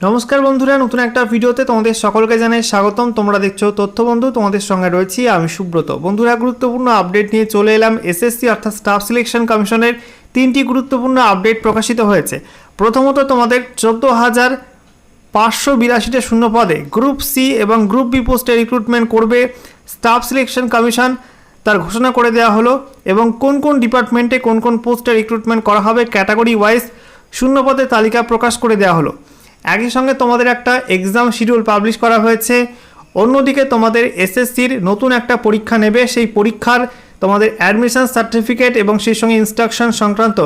নমস্কার বন্ধুরা, নতুন একটা ভিডিওতে তোমাদের সকলকে জানাই স্বাগতম। তোমরা দেখছ তথ্য বন্ধু, তোমাদের সঙ্গে রয়েছি আমি সুব্রত। বন্ধুরা, গুরুত্বপূর্ণ আপডেট নিয়ে চলে এলাম এসএসসি অর্থাৎ স্টাফ সিলেকশন কমিশনের তিনটি গুরুত্বপূর্ণ আপডেট প্রকাশিত হয়েছে। প্রথমত তোমাদের চোদ্দ হাজার পাঁচশো বিরাশিটা শূন্য পদে গ্রুপ সি এবং গ্রুপ বি পোস্টে রিক্রুটমেন্ট করবে স্টাফ সিলেকশন কমিশন। তার ঘোষণা করে দেওয়া হলো এবং কোন কোন ডিপার্টমেন্টে কোন কোন পোস্টে রিক্রুটমেন্ট করা হবে ক্যাটাগরি ওয়াইজ শূন্য পদের তালিকা প্রকাশ করে দেওয়া হলো। একই সঙ্গে তোমাদের একটা এক্সাম শিডিউল পাবলিশ করা হয়েছে। অন্যদিকে তোমাদের এসএসসির নতুন একটা পরীক্ষা নেবে। সেই পরীক্ষার তোমাদের অ্যাডমিশন সার্টিফিকেট এবং সেই সঙ্গে ইনস্ট্রাকশন সংক্রান্ত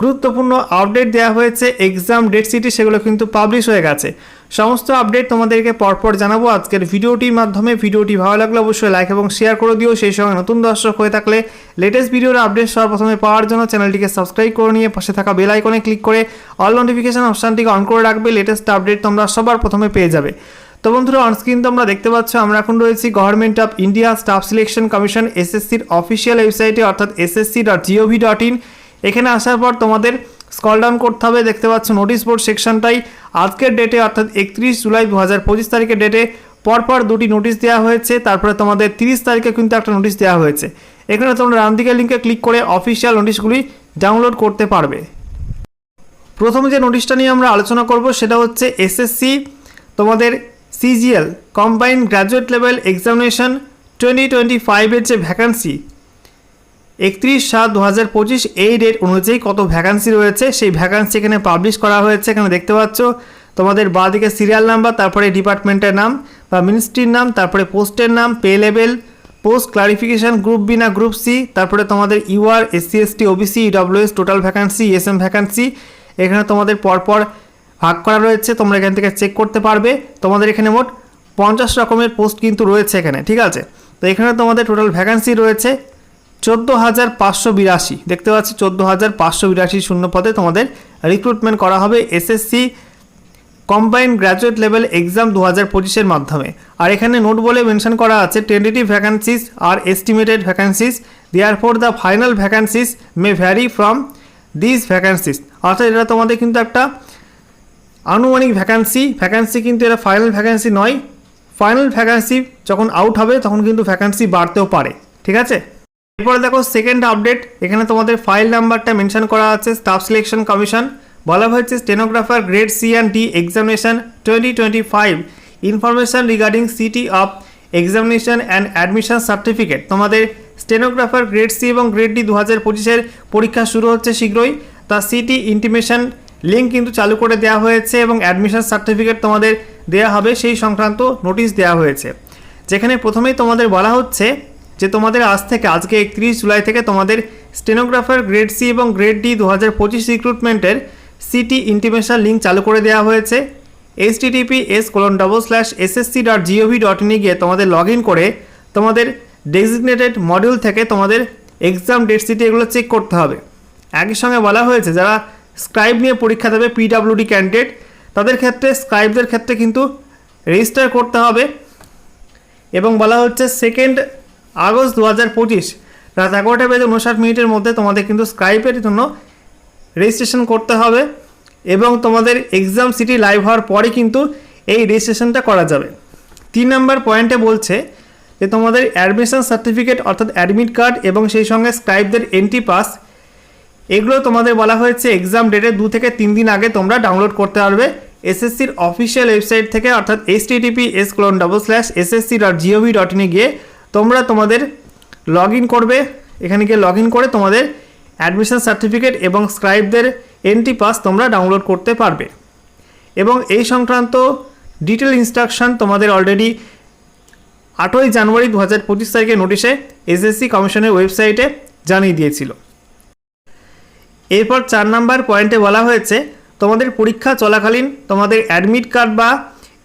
গুরুত্বপূর্ণ আপডেট দেওয়া হয়েছে। এক্সাম ডেট সিটি সেগুলো কিন্তু পাবলিশ হয়ে গেছে। সমস্ত আপডেট তোমাদেরকে পরপর জানাব। আজকের ভিডিওটির মাধ্যমে ভিডিওটি ভালো লাগলে অবশ্যই লাইক এবং শেয়ার করে দিও। সেই সঙ্গে নতুন দর্শক হয়ে থাকলে লেটেস্ট ভিডিওর আপডেট সবার প্রথমে পাওয়ার জন্য চ্যানেলটিকে সাবস্ক্রাইব করে নিয়ে পাশে থাকা বেল আইকনে ক্লিক করে অল নোটিফিকেশন অপশানটিকে অন করে রাখবে। লেটেস্ট আপডেট তোমরা সবার প্রথমে পেয়ে যাবে। তো বন্ধুরা অনস্ক্রিন তোমরা দেখতে পাচ্ছ, আমরা এখন রয়েছি government of India staff selection commission এসএসসির অফিসিয়াল ওয়েবসাইটে অর্থাৎ SSC dot GOV dot in এখানে আসার পর তোমাদের স্কল ডাউন করতে হবে। দেখতে পাচ্ছ নোটিশ বোর্ড সেকশনটাই আজকের ডেটে অর্থাৎ একত্রিশ জুলাই দু হাজার পঁচিশ তারিখের ডেটে পরপর দুটি নোটিশ দেওয়া হয়েছে। তারপরে তোমাদের তিরিশ তারিখে কিন্তু একটা নোটিশ দেওয়া হয়েছে। এখানে তোমরা ডান দিকের লিঙ্কে ক্লিক করে অফিসিয়াল নোটিশগুলি ডাউনলোড করতে পারবে। প্রথম যে নোটিশটা নিয়ে আমরা আলোচনা করব, সেটা হচ্ছে এসএসসি তোমাদের CGL combined graduate level examination twenty twenty ফাইভের যে ভ্যাকান্সি একত্রিশ সাত দু হাজার পঁচিশ এই ডেট অনুযায়ী কত ভ্যাকান্সি রয়েছে, সেই ভ্যাকান্সি এখানে পাবলিশ করা হয়েছে, এখানে দেখতে পাচ্ছ। তোমাদের বাঁদিকে সিরিয়াল নাম্বার তারপরে ডিপার্টমেন্টের নাম, বা মিনিস্ট্রির নাম, তারপরে পোস্টের নাম pay level post clarification group B না গ্রুপ সি তারপরে তোমাদের UR SC ST OBC EWS total vacancy SM vacancy এখানে তোমাদের পরপর ভাগ করা রয়েছে, তোমরা এখান থেকে চেক করতে পারবে। তোমাদের এখানে মোট পঞ্চাশ রকমের পোস্ট কিন্তু রয়েছে এখানে, ঠিক আছে? তো এখানে তোমাদের টোটাল ভ্যাকান্সি রয়েছে। চোদ্দ হাজার পাঁচশো বিরাশি। দেখতে পাচ্ছি চোদ্দ হাজার পাঁচশো বিরাশি শূন্য পদে তোমাদের রিক্রুটমেন্ট করা হবে SSC combined graduate level exam দু হাজার পঁচিশের মাধ্যমে। আর এখানে নোট বলে মেনশন করা আছে tentative vacancies R estimated vacancies there for the final vacancies may vary from this vacancies অর্থাৎ এটা তোমাদের কিন্তু একটা আনুমানিক ভ্যাকান্সি ভ্যাকান্সি কিন্তু এটা ফাইনাল ভ্যাকান্সি নয়। ফাইনাল ভ্যাকান্সি যখন আউট হবে, তখন কিন্তু ভ্যাকান্সি বাড়তেও পারে। ঠিক আছে? এরপরে দেখো সেকেন্ড আপডেট এখানে তোমাদের ফাইল নাম্বারটা মেনশন করা আছে স্টাফ সিলেকশন কমিশন বলা হয়েছে stenographer grade C and D examination twenty twenty five information regarding city of examination and admission certificate তোমাদের স্টেনোগ্রাফার গ্রেড সি এবং গ্রেড ডি দু হাজার পঁচিশের পরীক্ষা শুরু হচ্ছে শীঘ্রই। তা সিটি ইন্টিমেশন লিঙ্ক কিন্তু চালু করে দেওয়া হয়েছে এবং অ্যাডমিশন সার্টিফিকেট তোমাদের দেওয়া হবে। সেই সংক্রান্ত নোটিশ দেওয়া হয়েছে। যেখানে প্রথমেই তোমাদের বলা হচ্ছে যে তোমাদের আজ থেকে, আজকে একত্রিশ জুলাই থেকে তোমাদের স্টেনোগ্রাফার গ্রেড সি এবং গ্রেড ডি দু হাজার পঁচিশ রিক্রুটমেন্টের সিটি ইন্টিমেশন লিঙ্ক চালু করে দেওয়া হয়েছে। H TTP S colon double slash SSC dot GOV dot ইনে গিয়ে তোমাদের লগ ইন করে তোমাদের ডেজিগনেটেড মডিউল থেকে তোমাদের এক্সাম ডেট সিটি এগুলো চেক করতে হবে। একই সঙ্গে বলা হয়েছে, যারা স্ক্রাইব নিয়ে পরীক্ষা দেবে পিডাব্লিউডি ক্যান্ডিডেট তাদের ক্ষেত্রে স্ক্রাইবদের ক্ষেত্রে কিন্তু রেজিস্টার করতে হবে। এবং বলা হচ্ছে সেকেন্ড আগস্ট দু হাজার পঁচিশ, রাত এগারোটা বেজে উনষাট মিনিটের মধ্যে তোমাদের কিন্তু স্ক্রাইপের জন্য রেজিস্ট্রেশন করতে হবে এবং তোমাদের এক্সাম সিটি লাইভ হওয়ার পরে কিন্তু এই রেজিস্ট্রেশনটা করা যাবে। তিন নম্বর পয়েন্টে বলছে যে তোমাদের অ্যাডমিশন সার্টিফিকেট অর্থাৎ অ্যাডমিট কার্ড এবং সেই সঙ্গে স্ক্রাইবদের এন্ট্রি পাস এগুলো তোমাদের বলা হয়েছে এক্সাম ডেটের দু থেকে তিন দিন আগে তোমরা ডাউনলোড করতে পারবে। এসএসসির অফিসিয়াল ওয়েবসাইট থেকে অর্থাৎ H TTP S colon double slash SSC dot GOV dot ইনে গিয়ে তোমরা তোমাদের লগ করবে। এখানে গিয়ে লগ করে তোমাদের অ্যাডমিশন সার্টিফিকেট এবং স্ক্রাইবদের এন্ট্রি পাস তোমরা ডাউনলোড করতে পারবে। এবং এই সংক্রান্ত ডিটেল ইনস্ট্রাকশন তোমাদের অলরেডি আটই জানুয়ারি দু হাজার পঁচিশ তারিখের নোটিশে এসএসসি কমিশনের ওয়েবসাইটে জানিয়ে দিয়েছিল। এরপর চার নাম্বার পয়েন্টে বলা হয়েছে, তোমাদের পরীক্ষা চলাকালীন তোমাদের অ্যাডমিট কার্ড বা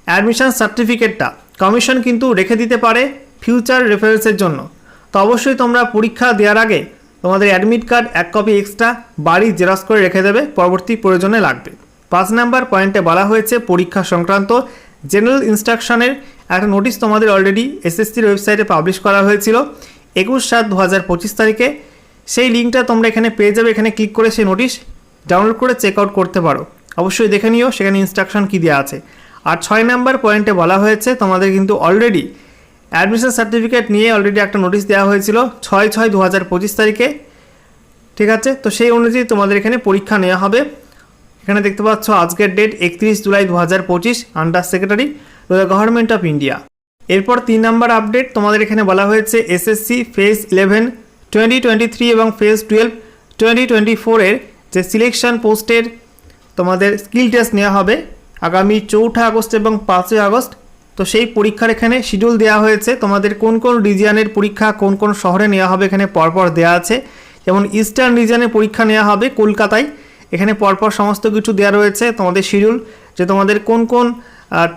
অ্যাডমিশন সার্টিফিকেটটা কমিশন কিন্তু রেখে দিতে পারে। ফিউচার রেফারেন্সের জন্য। তো অবশ্যই তোমরা পরীক্ষা দেওয়ার আগে তোমাদের অ্যাডমিট কার্ড এক কপি এক্সট্রা বাড়ি জেরক্স করে রেখে দেবে, পরবর্তী প্রয়োজনে লাগবে। পাঁচ নাম্বার পয়েন্টে বলা হয়েছে পরীক্ষা সংক্রান্ত জেনারেল ইনস্ট্রাকশনের একটা নোটিশ তোমাদের অলরেডি এসএসসির ওয়েবসাইটে পাবলিশ করা হয়েছিল, একুশ সাত দু হাজার পঁচিশ তারিখে। সেই লিঙ্কটা তোমরা এখানে পেয়ে যাবে, এখানে ক্লিক করে সেই নোটিশ ডাউনলোড করে চেক আউট করতে পারো। অবশ্যই দেখে নিও সেখানে ইনস্ট্রাকশন কী দেওয়া আছে। আর ছয় নাম্বার পয়েন্টে বলা হয়েছে তোমাদের কিন্তু অলরেডি অ্যাডমিশন সার্টিফিকেট নিয়ে অলরেডি একটা নোটিশ দেওয়া হয়েছিল ছয় ছয় দু হাজার পঁচিশ তারিখে। ঠিক আছে? তো সেই অনুযায়ী তোমাদের এখানে পরীক্ষা নেওয়া হবে। এখানে দেখতে পাচ্ছ আজকের ডেট একত্রিশ জুলাই দু হাজার পঁচিশ under secretary the government of India এরপর তিন নাম্বার আপডেট তোমাদের এখানে বলা হয়েছে SSC phase eleven twenty twenty three এবং ফেজ টুয়েলভ টোয়েন্টি টোয়েন্টি ফোরের যে সিলেকশন পোস্টের তোমাদের স্কিল টেস্ট নেওয়া হবে আগামী চৌঠা আগস্ট এবং পাঁচই আগস্ট। তো সেই পরীক্ষার এখানে শিডিউল দেওয়া হয়েছে। তোমাদের কোন কোন রিজিয়নের পরীক্ষা কোন কোন শহরে নেওয়া হবে এখানে পরপর দেওয়া আছে। যেমন ইস্টার্ন রিজিয়নে পরীক্ষা নেওয়া হবে কলকাতায়। এখানে পরপর সমস্ত কিছু দেওয়া রয়েছে তোমাদের শিডিউল যে তোমাদের কোন কোন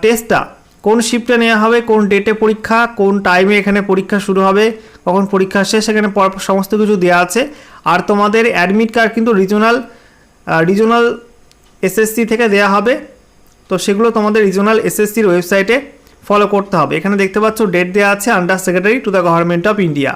টেস্টটা কোন শিফটে নেওয়া হবে, কোন ডেটে পরীক্ষা, কোন টাইমে এখানে পরীক্ষা শুরু হবে, কখন পরীক্ষা শেষ সেখানে পরপর সমস্ত কিছু দেওয়া আছে। আর তোমাদের অ্যাডমিট কার্ড কিন্তু রিজনাল রিজনাল এসএসসি থেকে দেওয়া হবে। তো সেগুলো তোমাদের রিজনাল এসএসসির ওয়েবসাইটে ফলো করতে হবে। এখানে দেখতে পাচ্ছ ডেট দেওয়া আছে under secretary to the government of India